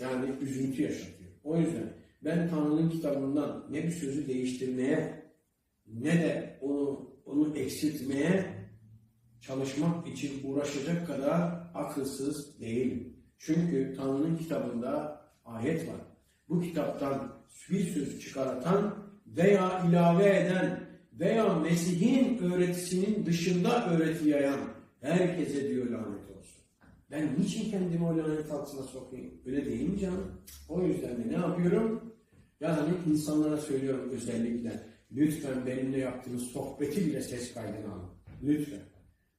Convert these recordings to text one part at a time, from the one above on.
Yani üzüntü yaşatıyor. O yüzden ben Tanrı'nın kitabından ne bir sözü değiştirmeye ne de onu onu eksiltmeye çalışmak için uğraşacak kadar akılsız değilim. Çünkü Tanrı'nın kitabında ayet var. Bu kitaptan bir söz çıkartan veya ilave eden veya Mesih'in öğretisinin dışında öğreti yayan herkese diyor lanet. Ben niçin kendimi o lanet altına sokayım? Öyle değil mi canım? O yüzden de ne yapıyorum? Yani insanlara söylüyorum özellikle. Lütfen benimle yaptığınız sohbeti bile ses kaydına alın. Lütfen.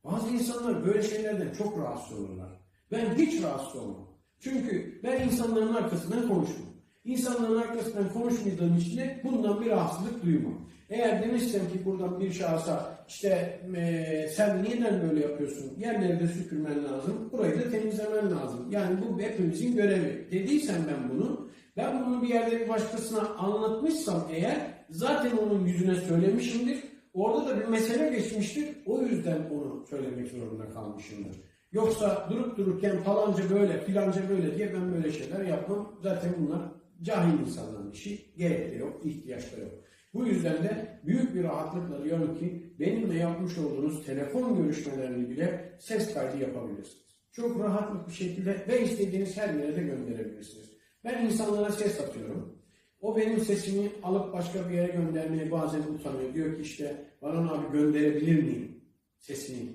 Bazı insanlar böyle şeylerden çok rahatsız olurlar. Ben hiç rahatsız olmam. Çünkü ben insanların arkasından konuşmam. İnsanların arkasından konuşmadığım için de bundan bir rahatsızlık duymam. Eğer demişsem ki buradan bir şahsa işte eee, sen neden böyle yapıyorsun? Yerleri de süpürmen lazım. Burayı da temizlemen lazım. Yani bu hepimizin görevi. Dediysem ben bunu ben bunu bir yerde bir başkasına anlatmışsam eğer zaten onun yüzüne söylemişimdir. Orada da bir mesele geçmiştir. O yüzden onu söylemek zorunda kalmışımdır. Yoksa durup dururken falanca böyle filanca böyle diye ben böyle şeyler yapmam. Zaten bunlar cahil insanların işi. Gerek de yok, ihtiyaç da yok. Bu yüzden de büyük bir rahatlıkla diyorum ki benimle yapmış olduğunuz telefon görüşmelerini bile ses kaydı yapabilirsiniz. Çok rahatlık bir şekilde ve istediğiniz her yere de gönderebilirsiniz. Ben insanlara ses atıyorum. O benim sesimi alıp başka bir yere göndermeye bazen utanıyor. Diyor ki işte Baran abi gönderebilir miyim sesini?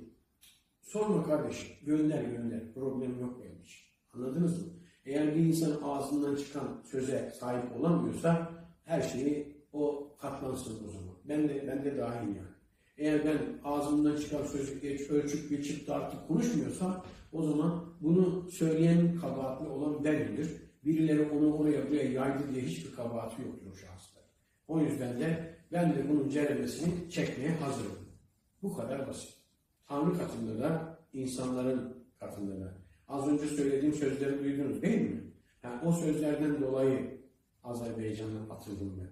Sorma kardeşim. Gönder gönder. Problem yok benim için. Anladınız mı? Eğer bir insan ağzından çıkan söze sahip olamıyorsa her şeyi o katlansın o zaman. Ben de, ben de dahil yani. Eğer ben ağzımdan çıkan sözü geç, ölçüp biçip tartıp konuşmuyorsam o zaman bunu söyleyen kabahatli olan benimdir. Birileri onu oraya buraya yaydı diye hiçbir kabahati yoktur o şahıslar. O yüzden de ben de bunun ceremesini çekmeye hazırım. Bu kadar basit. Tanrı katında da, insanların katında da. Az önce söylediğim sözleri duydunuz değil mi? Ha, o sözlerden dolayı Azerbaycan'a atıldım ben.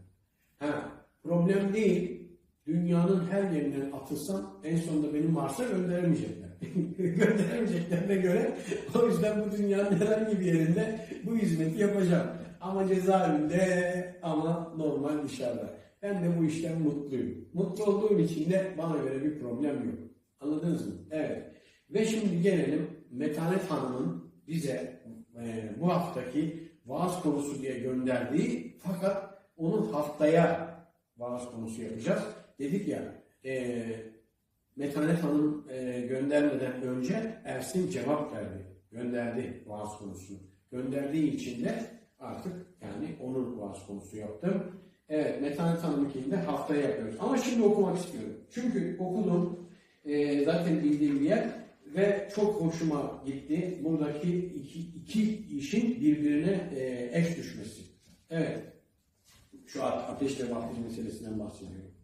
Ha, problem değil. Dünyanın her yerinden atılsam en sonunda beni Mars'a gönderemeyecekler. gönderemeyeceklerine göre o yüzden bu dünyanın herhangi bir yerinde bu hizmeti yapacağım. Ama cezaevinde ama normal dışarıda. Ben de bu işten mutluyum. Mutlu olduğum için de bana göre bir problem yok. Anladınız mı? Evet. Ve şimdi gelelim Metanet Hanım'ın bize e, bu haftaki vaaz konusu diye gönderdiği fakat onun haftaya vaaz konusu yapacağız. Dedik ya e, Metanet Hanım e, göndermeden önce Ersin cevap verdi. Gönderdi vaaz konusunu. Gönderdiği için de artık yani onun vaaz konusu yaptım. Evet Metanet Hanım'ınkini de haftaya yapıyoruz. Ama şimdi okumak istiyorum. Çünkü okudum. E, zaten bildiğim bir yer ve çok hoşuma gitti. Buradaki iki, iki işin birbirine e, eş düşmesi. Evet. Şu at- ateşle vahdet meselesinden bahsediyorum.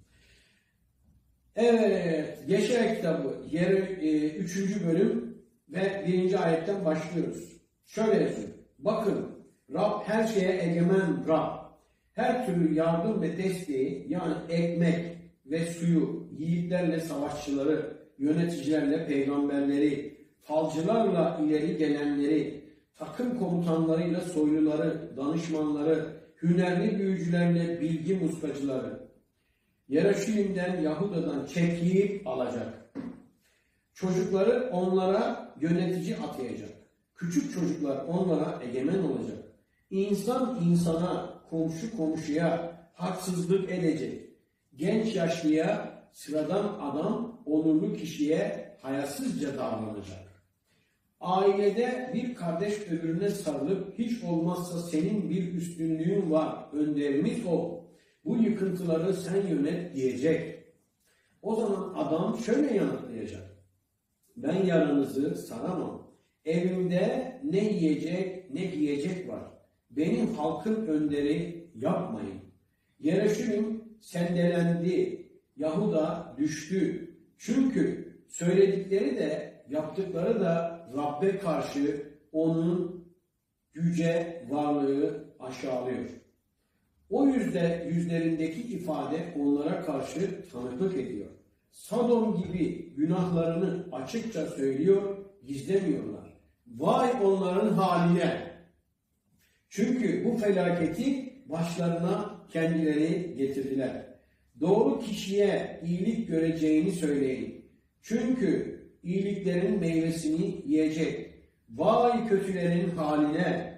Evet. Yaşar kitabı yer, e, üçüncü bölüm ve birinci ayetten başlıyoruz. Şöyle yazıyor. Bakın Rab her şeye egemen Rab. Her türlü yardım ve desteği yani ekmek ve suyu, yiğitlerle savaşçıları, yöneticilerle peygamberleri, falcılarla ileri gelenleri, takım komutanlarıyla soyluları, danışmanları, hünerli büyücülerle bilgi muskacıları, Yeraşilim'den Yahuda'dan çekiyip alacak. Çocukları onlara yönetici atayacak. Küçük çocuklar onlara egemen olacak. İnsan insana, komşu komşuya haksızlık edecek. Genç yaşlıya, sıradan adam, onurlu kişiye hayasızca davranacak. Ailede bir kardeş öbürüne sarılıp hiç olmazsa senin bir üstünlüğün var, önderimiz o. Bu yıkıntıları sen yönet diyecek. O zaman adam şöyle yanıtlayacak. Ben yaranızı saramam. Evimde ne yiyecek ne giyecek var. Benim halkın önderi yapmayın. Yereşilim sendelendi. Yahuda düştü. Çünkü söyledikleri de yaptıkları da Rabbe karşı onun yüce varlığı aşağılıyor. O yüzde yüzlerindeki ifade onlara karşı tanıklık ediyor. Sodom gibi günahlarını açıkça söylüyor, gizlemiyorlar. Vay onların haline! Çünkü bu felaketi başlarına kendileri getirdiler. Doğru kişiye iyilik göreceğini söyleyin. Çünkü iyiliklerin meyvesini yiyecek. Vay kötülerin haline.